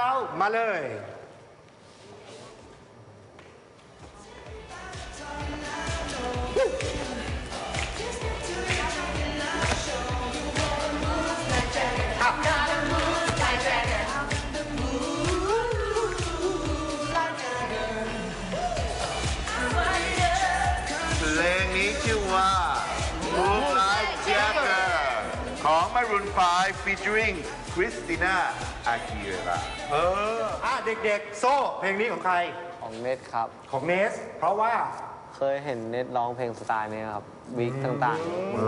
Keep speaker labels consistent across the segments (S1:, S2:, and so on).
S1: เอามาเลย
S2: เพลงนี้ชื่อว่า Moonlight Maroon 5 featuring Christina Aguilera
S1: เอออะเด็กๆ โซ่ เพลงนี้ของใคร
S3: ของเน็ตครับ
S1: ของเนส เพราะว่า
S3: เคยเห็นเน็ตร้องเพลงสไตล์นี้ครับวิกต่าง
S2: เอ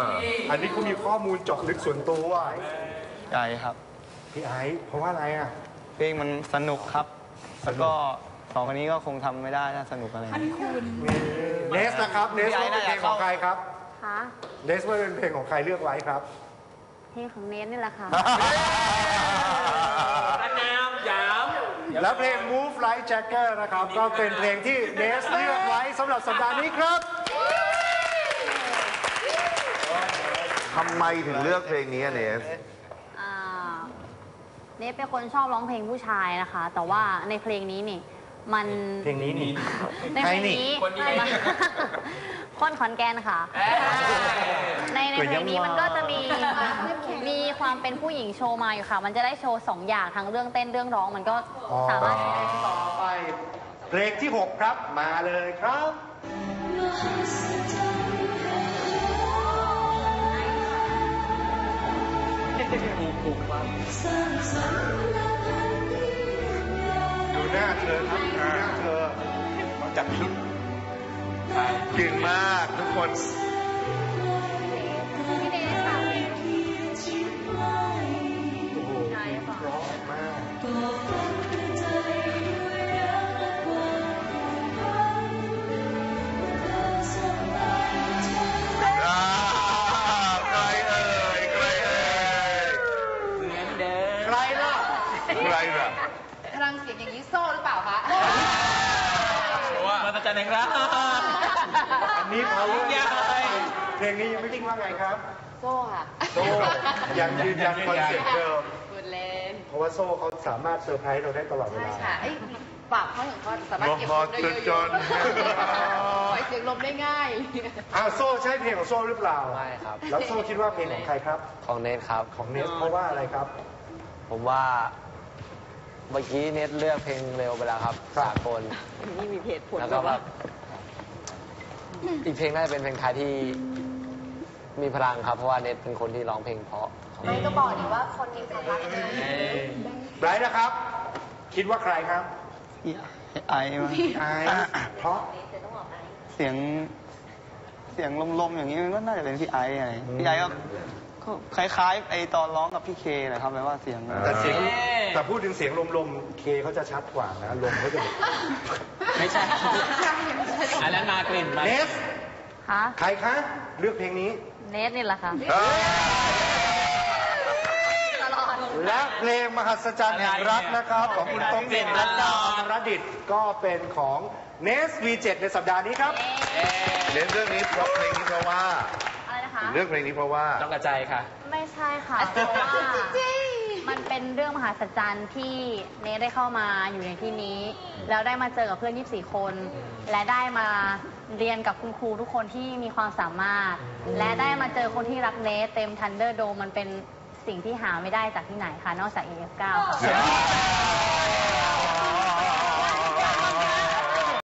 S2: อ
S1: อันนี้คุณมีข้อมูลเจาะลึกส่วนตัว
S4: ใช่ครับ
S1: พี่ไอซ์เพราะว่าอะไรอะ
S4: เพลงมันสนุกครับ แล้วก็สองคนนี้ก็คงทำไม่ได้ถ้าสนุกอะไร
S1: เนสนะครับ เนส
S4: พี่ไอ
S1: ว่า
S4: ซ์
S1: เป็นเพลงของใครครับ
S5: คะ
S1: เนสว่าเป็นเพลงของใครเลือกไว้ครับ
S5: เพลงของเนสนี่แหละค่ะ
S1: แล้วเพลง Move Like Jagger นะครับ ก็เป็นเพลงที่เนสเลือกไว้สำหรับสัปดาห์นี้ครับ
S2: ทำไมถึงเลือกเพลงนี้อะเนส
S5: อ่าเนสเป็นคนชอบร้องเพลงผู้ชายนะคะ แต่ว่าในเพลงนี้นี่ มัน
S1: เพลงนี้นี่
S5: ในเพลงนี้มันคนขอนแก่นค่ะ ในในเพลงนี้มันก็จะมีมี ความเป็นผู้หญิงโชว์มาอยู่ค่ะ มันจะได้โชว์สองอย่างทั้งเรื่องเต้นเรื่องร้องมันก็สามารถใช้ได้ทั้งสอง
S1: ต่อไป เพลงที่ 6 ครับมาเลยครับ ดูหน้าเธอครับดูหน้าเธอจากคิด
S2: เก่งมากทุกคน
S5: พี่เน
S4: จันเองครับ
S1: อันนี้เขาเลือกเพลงนี้ยังไม่ทิ้งว่าไงครับ
S6: โซ่ค่ะ
S1: โซ่ยังยืนยันคอนเซ็ปต์เดิม
S6: พูดเล่น
S1: เพราะว่าโซ่เขาสามารถเซอร์ไพรส์เราได้ตลอดเว
S6: ใช่
S1: ลา
S6: ค่ะไอ้ยปากเขาอย่างเขาสามารถเก็บ
S2: ม
S6: ล
S2: อ
S6: มได้
S2: จ
S6: เย
S2: น
S6: อะ
S2: จน
S6: ๆปล่อยเสียงลมได้ง่าย
S1: อ้าวโซ่ใช่เพลงของโซ่หรือเปล่า
S3: ไม่ครับ
S1: แล้วโซ่คิดว่าเพลงของใครครับ
S3: ๆของเน็ตครับ
S1: ของเนสเพราะว่าอะไรครับ
S3: ผมว่า เมื่อกี้เน็ตเลือกเพลงเร็วไปแล้วครับสากล
S6: นี่มีเหตุผล
S3: แล้วก็แบบอีกเพลงน่าจะเป็นเพลงไทยที่มีพลังครับ เพราะว่าเน็ตเป็นคนที่ร้องเพลงเพราะครับ
S5: ไม่ก็บอกดีว่าคนมีความรักนะ
S1: ไบรท์นะครับ คิดว่าใครครับ
S4: พี่ไอซ์มา
S1: ไอซ์เพราะ
S4: เสียงเสียงลมๆอย่างนี้มันก็น่าจะเป็นพี่ไอซ์อะไรพี่ไอซ์ก็ ก็คล้ายๆไอตอนร้องกับพี่เคแหละครับแปลว่าเสียง
S1: แต่เสียงแต่พูดถึงเสียงลมๆ เคเขาจะชัดกว่านะ ลมเขาจะแบบ
S4: ไม่ใช่ อันนั้นมากลิ่นมา
S1: เนส
S5: คะ
S1: ใครคะ เลือกเพลงนี้
S5: เนสนี่แหละค่ะ
S2: เอ้ย
S5: ตลอด
S1: และเพลงมหัศจรรย์แห่งรักนะครับ ของคุณต้องเด่นและดาวอมรดิตก็เป็นของเนส V7 ในสัปดาห์นี้ครับ
S2: เน้นเรื่องนี้เพราะเพลงนี้เพราะว่า
S5: อะไรนะคะ
S2: เลือกเพลงนี้เพราะว่า
S4: ต้องกระจายค่ะ
S5: ไม่ใช่ค่ะเพราะว่ามันเป็นเรื่องมหัศจรรย์ที่เนทได้เข้ามาอยู่ในที่นี้ แล้วได้มาเจอกับเพื่อน 24 คน และได้มาเรียนกับคุณครูทุกคนที่มีความสามารถ และได้มาเจอคนที่รักเนทเต็มทันเดอร์โดมันเป็นสิ่งที่หาไม่ได้จากที่ไหนค่ะ นอกจาก EF9 ค่ะ